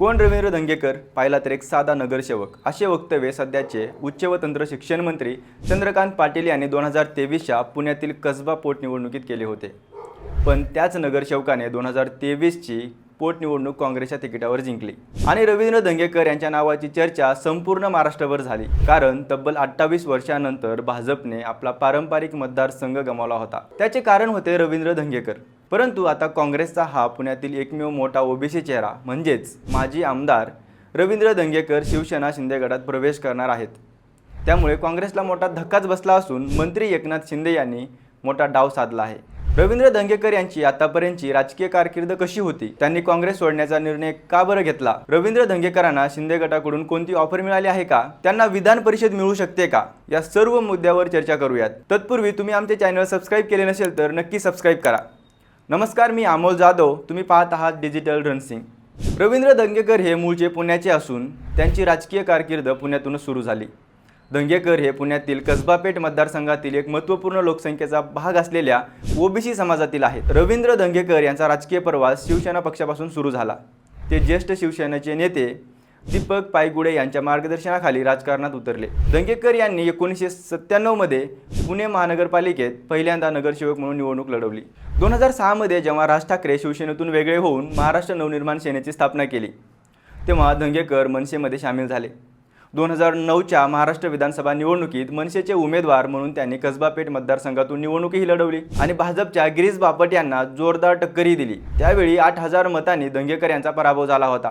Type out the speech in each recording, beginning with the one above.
कोण रवींद्र धंगेकर पाहिला तर एक साधा नगरसेवक. असे वक्तव्य सध्याचे उच्च व तंत्र शिक्षण मंत्री चंद्रकांत पाटील यांनी दोन हजार तेवीसच्या पुण्यातील कसबा पोटनिवडणुकीत केले होते. पण त्याच नगरसेवकाने दोन हजार तेवीसची पोटनिवडणूक काँग्रेसच्या तिकिटावर जिंकली. आणि रवींद्र धंगेकर यांच्या नावाची चर्चा संपूर्ण महाराष्ट्रभर झाली. कारण तब्बल अठ्ठावीस वर्षानंतर भाजपने आपला पारंपरिक मतदारसंघ गमावला होता. त्याचे कारण होते रवींद्र धंगेकर परंतु आता काँग्रेसचा हा पुण्यातील एकमेव मोठा ओबीसी चेहरा म्हणजेच माजी आमदार रवींद्र धंगेकर शिवसेना शिंदे गटात प्रवेश करणार आहेत. त्यामुळे काँग्रेसला मोठा धक्काच बसला असून मंत्री एकनाथ शिंदे यांनी मोठा डाव साधला आहे. रवींद्र धंगेकर यांची आतापर्यंतची राजकीय कारकीर्द कशी होती? त्यांनी काँग्रेस सोडण्याचा निर्णय का बरं घेतला? रवींद्र धंगेकरांना शिंदे गटाकडून कोणती ऑफर मिळाली आहे का? त्यांना विधान परिषद मिळू शकते का? या सर्व मुद्द्यावर चर्चा करूयात. तत्पूर्वी तुम्ही आमचे चॅनल सबस्क्राईब केले नसेल तर नक्की सबस्क्राईब करा. नमस्कार मी अमोल जाधव. तुम्ही पाहत आहात डिजिटल रणसिंग रवींद्र दंगेकर हे मूळचे पुण्याचे असून त्यांची राजकीय कारकीर्द पुण्यातूनच सुरू झाली. दंगेकर हे पुण्यातील कसबापेठ मतदारसंघातील एक महत्त्वपूर्ण लोकसंख्येचा भाग असलेल्या ओबीसी समाजातील आहेत. रवींद्र दंगेकर यांचा राजकीय प्रवास शिवसेना पक्षापासून सुरू झाला. ते ज्येष्ठ शिवसेनेचे नेते दीपक पायगुडे यांच्या मार्गदर्शनाखाली राजकारणात उतरले. दंगेकर यांनी एकोणीसशे सत्त्याण्णवमध्ये पुणे महानगरपालिकेत पहिल्यांदा नगरसेवक म्हणून निवडणूक लढवली. दोन हजार सहामध्ये जेव्हा राज ठाकरे शिवसेनेतून वेगळे होऊन महाराष्ट्र नवनिर्माण सेनेची स्थापना केली तेव्हा दंगेकर मनसेमध्ये सामील झाले. दोन हजार नऊच्या महाराष्ट्र विधानसभा निवडणुकीत मनसेचे उमेदवार म्हणून त्यांनी कसबापेठ मतदारसंघातून निवडणूकही लढवली आणि भाजपच्या गिरीश बापट यांना जोरदार टक्करही दिली. त्यावेळी आठ हजार मतांनी दंगेकर यांचा पराभव झाला होता.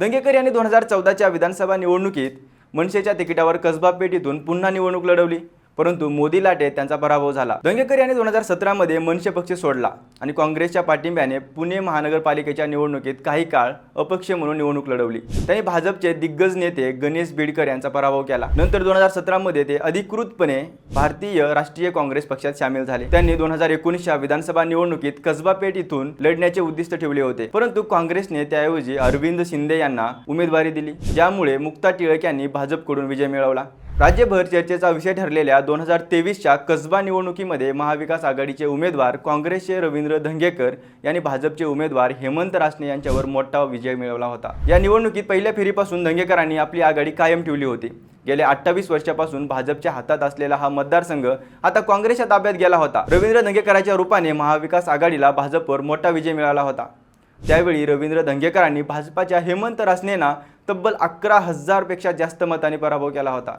दंगेकर यांनी दोन हजार चौदाच्या विधानसभा निवडणुकीत मनसेच्या तिकिटावर कसबा पेठीतून पुन्हा निवडणूक लढवली. परंतु मोदी लाटेत त्यांचा पराभव झाला. दंगेकर यांनी दोन हजार सतरामध्ये मनसे पक्ष सोडला आणि काँग्रेसच्या पाठिंब्याने पुणे महानगरपालिकेच्या निवडणुकीत काही काळ अपक्ष म्हणून निवडणूक लढवली. त्यांनी भाजपचे दिग्गज नेते गणेश बिडकर यांचा पराभव केला. नंतर दोन हजार सतरामध्ये ते अधिकृतपणे भारतीय राष्ट्रीय काँग्रेस पक्षात सामील झाले. त्यांनी दोन हजार एकोणीसच्या विधानसभा निवडणुकीत कसबा पेठ इथून लढण्याचे उद्दिष्ट ठेवले होते. परंतु काँग्रेसने त्याऐवजी अरविंद शिंदे यांना उमेदवारी दिली. ज्यामुळे मुक्ता टिळक यांनी भाजपकडून विजय मिळवला. राज्यभर चर्चेचा विषय ठरलेल्या दोन हजार तेवीसच्या कसबा निवडणुकीमध्ये महाविकास आघाडीचे उमेदवार काँग्रेसचे रवींद्र धंगेकर यांनी भाजपचे उमेदवार हेमंत रासने यांच्यावर मोठा विजय मिळवला होता. या निवडणुकीत पहिल्या फेरीपासून धंगेकरांनी आपली आघाडी कायम ठेवली होती. गेल्या अठ्ठावीस वर्षापासून भाजपच्या हातात असलेला हा मतदारसंघ आता काँग्रेसच्या ताब्यात गेला होता. रवींद्र धंगेकरांच्या रूपाने महाविकास आघाडीला भाजपवर मोठा विजय मिळाला होता. त्यावेळी रवींद्र धंगेकरांनी भाजपाच्या हेमंत रासनेना तब्बल अकरा हजारपेक्षा जास्त मताने पराभव केला होता.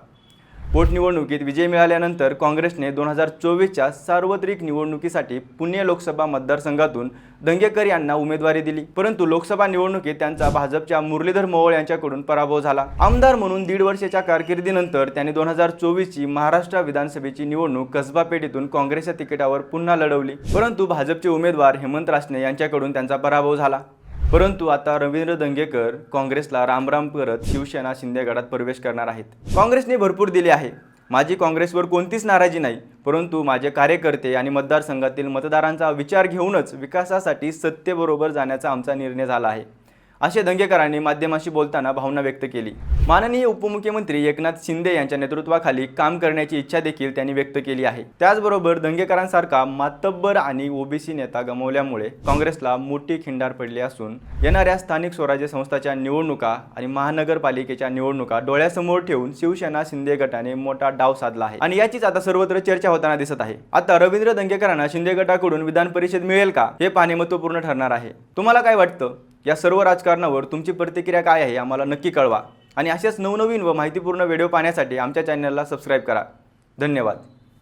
पोटनिवडणुकीत विजय मिळाल्यानंतर काँग्रेसने दोन हजार चोवीसच्या सार्वत्रिक निवडणुकीसाठी पुणे लोकसभा मतदारसंघातून दंगेकर यांना उमेदवारी दिली. परंतु लोकसभा निवडणुकीत त्यांचा भाजपच्या मुरलीधर मोहोळ यांच्याकडून पराभव झाला. आमदार म्हणून दीड वर्षाच्या कारकिर्दीनंतर त्यांनी दोन हजार चोवीसची महाराष्ट्र विधानसभेची निवडणूक कसबा पेटीतून काँग्रेसच्या तिकिटावर पुन्हा लढवली. परंतु भाजपचे उमेदवार हेमंत रासने यांच्याकडून त्यांचा पराभव झाला. परंतु आता रवींद्र दंगेकर काँग्रेसला रामराम करत शिवसेना शिंदे गटात प्रवेश करणार आहेत. काँग्रेसने भरपूर दिले आहे. माझी काँग्रेसवर कोणतीच नाराजी नाही परंतु माझे कार्यकर्ते आणि मतदारसंघातील मतदारांचा विचार घेऊनच विकासासाठी सत्तेबरोबर जाण्याचा आमचा निर्णय झाला आहे. असे दंगेकरांनी माध्यमाशी बोलताना भावना व्यक्त केली. माननीय उपमुख्यमंत्री एकनाथ शिंदे यांच्या नेतृत्वाखाली काम करण्याची इच्छा देखील त्यांनी व्यक्त केली आहे. त्याचबरोबर दंगेकरांसारखा मातब्बर आणि ओबीसी नेता गमावल्यामुळे काँग्रेसला मोठी खिंडार पडली असून येणाऱ्या स्थानिक स्वराज्य संस्थाच्या निवडणुका आणि महानगरपालिकेच्या निवडणुका डोळ्यासमोर ठेवून शिवसेना शिंदे गटाने मोठा डाव साधला आहे. आणि याचीच आता सर्वत्र चर्चा होताना दिसत आहे. आता रवींद्र दंगेकरांना शिंदे गटाकडून विधान परिषद मिळेल का हे पाहणे महत्त्वपूर्ण ठरणार आहे. तुम्हाला काय वाटतं? या सर्व राजकारणावर तुमची प्रतिक्रिया काय आहे आम्हाला नक्की कळवा. आणि अशाच नवनवीन व माहितीपूर्ण व्हिडिओ पाहण्यासाठी आमच्या चॅनलला सबस्क्राईब करा. धन्यवाद.